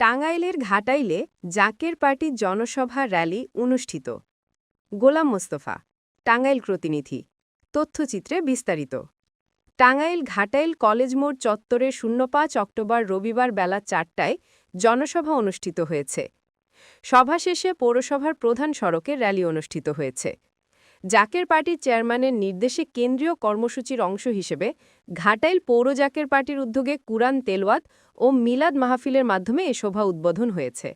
টাঙ্গাইলের ঘাটাইলে জাকের পার্টির জনসভা র্যালি অনুষ্ঠিত। গোলাম মোস্তফা, টাঙ্গাইল প্রতিনিধি, তথ্যচিত্রে বিস্তারিত। টাঙ্গাইল ঘাটাইল কলেজ মোড় চত্বরে শূন্য পাঁচ অক্টোবর রবিবার বেলা চারটায় জনসভা অনুষ্ঠিত হয়েছে। সভা শেষে পৌরসভার প্রধান সড়কে র্যালি অনুষ্ঠিত হয়েছে। জাকের পার্টির চেয়ারম্যানের নির্দেশে কেন্দ্রীয় কর্মসূচির অংশ হিসেবে ঘাটাইল পৌর জাকের পার্টির উদ্যোগে কুরআন তেলওয়াত ও মিলাদ মাহফিলের মাধ্যমে এ শোভা উদ্বোধন হয়েছে।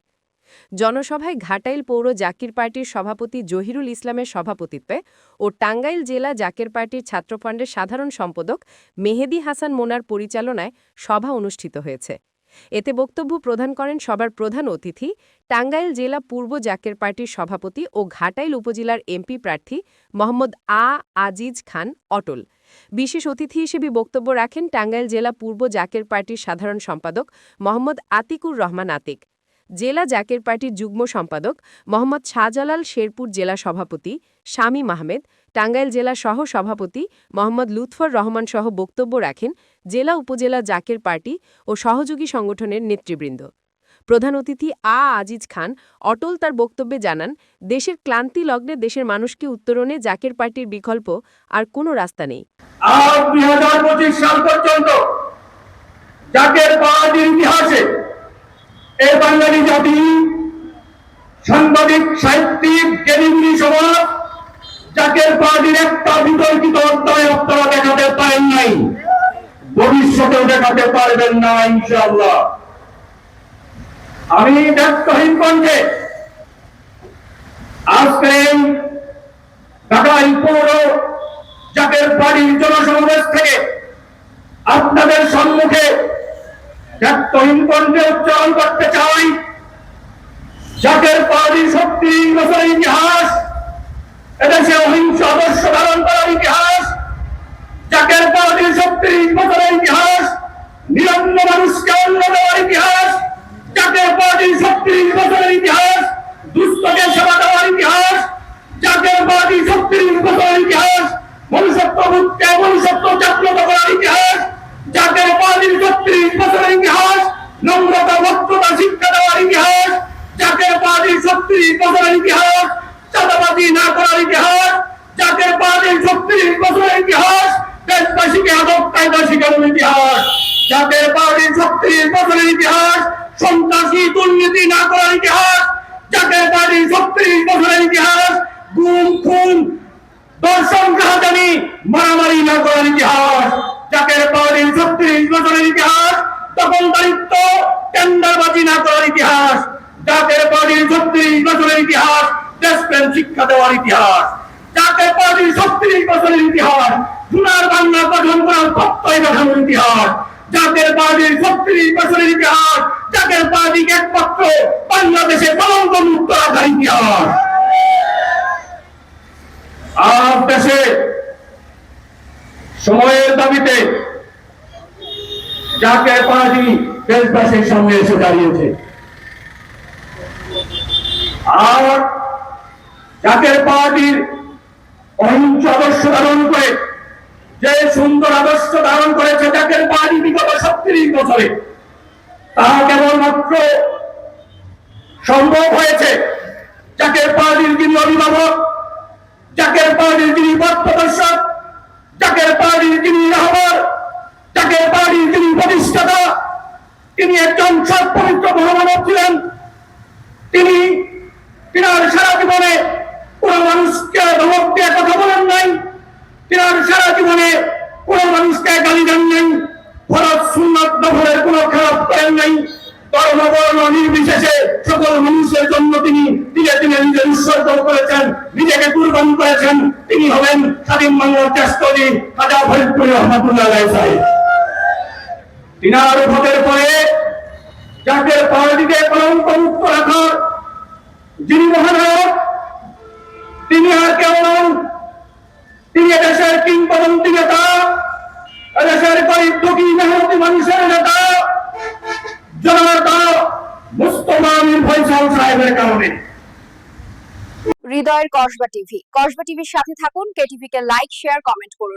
জনসভায় ঘাটাইল পৌর জাকির পার্টির সভাপতি জহিরুল ইসলামের সভাপতিত্বে ও টাঙ্গাইল জেলা জাকের পার্টির ছাত্রফান্ডের সাধারণ সম্পাদক মেহেদি হাসান মোনার পরিচালনায় সভা অনুষ্ঠিত হয়েছে। এতে বক্তব্য প্রদান করেন সবার প্রধান অতিথি, টাঙ্গাইল জেলা পূর্ব জাকের পার্টির সভাপতি ও ঘাটাইল উপজেলার এমপি প্রার্থী মোহাম্মদ আ আজিজ খান অটল। বিশেষ অতিথি হিসেবে বক্তব্য রাখেন টাঙ্গাইল জেলা পূর্ব জাকের পার্টির সাধারণ সম্পাদক মোহাম্মদ আতিকুর রহমান আতিক। জেলা জাকের পার্টির যুগ্ম সম্পাদক মোহাম্মদ শাহজালাল শেরপুর জেলা সভাপতি শামীম আহমেদ টাঙ্গাইল জেলা সহ সভাপতি মোহাম্মদ লুৎফর রহমান সহ বক্তব্য রাখেন জেলা উপজেলা জাকের পার্টি ও সহযোগী সংগঠনের নেতৃবৃন্দ। প্রধান অতিথি আ আজিজ খান অটল তার বক্তব্যে জানান, দেশের ক্লান্তি লগ্নে দেশের মানুষকে উত্তরণে জাকের পার্টির বিকল্প আর কোনো রাস্তা নেই। আর সাল পর্যন্ত জাকের পার্টির ইতিহাসে এ বাঙালি জাতি, সাংবাদিক, সাহিত্যিক, জ্ঞানীগুলি সমাজ জাকের পার্টির একটা বিতর্কিত অধ্যায় আপনারা দেখাতে পারেন নাই। ভবিষ্যতেও দেখাতে পারবেন না, ইনশাআল্লাহ। আমি ব্যক্তহীন কণ্ঠে আজকে এই ঢাকাই পৌর জাকের বাড়ির জনসমাবেশ থেকে আপনাদের সম্মুখে উচ্চারণ করতে চাই। জাকের বাড়ির সত্যি বছরের ইতিহাস, এদেশে অহিংস আদর্শ ধারণ করার ইতিহাস জাকের বাড়ির সত্যি বছরের ইতিহাস নিরন্ন মানুষকে অন্ন দেওয়ার ইতিহাস জাকের বাড়ির সত্যি বছরের ইতিহাস, দুস্থকে সেবা দেওয়ার ইতিহাস জাকের বাড়ি সত্যি বছরের ইতিহাস, মনুষ্যত্ব মনুষ্যত্ব জাগ্রত করার ইতিহাস জাকের বাড়ির ভদ্রতা শিক্ষা দেওয়ার ইতিহাস জাকের বাড়ির সত্যি বছরের ইতিহাস চাঁদাবাজি না করার ইতিহাস জাকের বাড়ির সত্যি বছরের ইতিহাস দেশবাসীকে আদব কায়দা শিখানোর ইতিহাস জাকের বাড়ির সত্যি বছরের ইতিহাস সন্ত্রাসী দুর্নীতি না করার ইতিহাস জাকের বাড়ির ছত্রিশ বছরের ইতিহাস গুম খুন দর্শন রাহাজানি মারামারি না করার ইতিহাস জাকের বাড়ির ছত্রিশ বছরের ইতিহাস দখলদারিত্ব টেন্ডারবাজি না করার ইতিহাস জাকের বাড়ির ছত্রিশ বছরের ইতিহাস, দেশপ্রেম শিক্ষা দেওয়ার ইতিহাস। জাকের বাড়ির ছত্রিশ বছরের ইতিহাস সোনার বাংলা গঠন করার প্রত্যয় গঠনের ইতিহাস। জাকের বাড়ির ছত্রিশ বছরের ইতিহাস জাকের বাড়ির একমাত্র বাংলাদেশে কলঙ্ক মুক্ত রাখার ইতিহাস। আর দেশে সময়ের দাবিতে জাকের পার্টি দেশবাসীর সামনে এসে দাঁড়িয়েছে। আর জাকের পার্টির অহিংস আদর্শ ধারণ করে, যে সুন্দর আদর্শ ধারণ করেছে জাকের পার্টি বিগত সত্তরিশ বছরে, তা কেবলমাত্র সম্ভব হয়েছে জাকের পার্টির যিনি অভিভাবক, জাকের পার্টির যিনি পথ প্রদর্শক, জাকের পার্টির যিনি রাহবার জাকের পার্টির যিনি প্রতিষ্ঠাতা তিনি একজন সৎ পবিত্র মহামানব ছিলেন। তিনি তিনার সারা জীবনে কোন মানুষকে ধমক দিয়ে কথা বলেন নাই। তিনার সারা জীবনে কোন মানুষকে গালি দেন নাই। ফরজ সুন্নত নফলের কোন খারাপ করেন নাই। ধর্ম বর্ণ নির্বিশেষে সকল মানুষের জন্য তিনি দিনে নিজের উৎসর্গ করেছেন, নিজেকে কুরবান করেছেন। তিনি হবেন স্বাধীন বাংলার টেস্টরি হাজার তিনার ভোটের পরে জাতীয় পার্টিকে কলঙ্ক মুক্ত রাখার যিনি মহানায়ক, তিনি আর কেউ নন। তিনি এদেশের কিংবদন্তি নেতা, এদেশের গরিব দুঃখী মেহনতি মানুষের নেতা। জনতা মুস্তফা আমির সাহেবের কারণে। হৃদয়ের কসবা টিভি। কসবা টিভির সাথে থাকুন কেটিভিকে লাইক, শেয়ার, কমেন্ট করুন।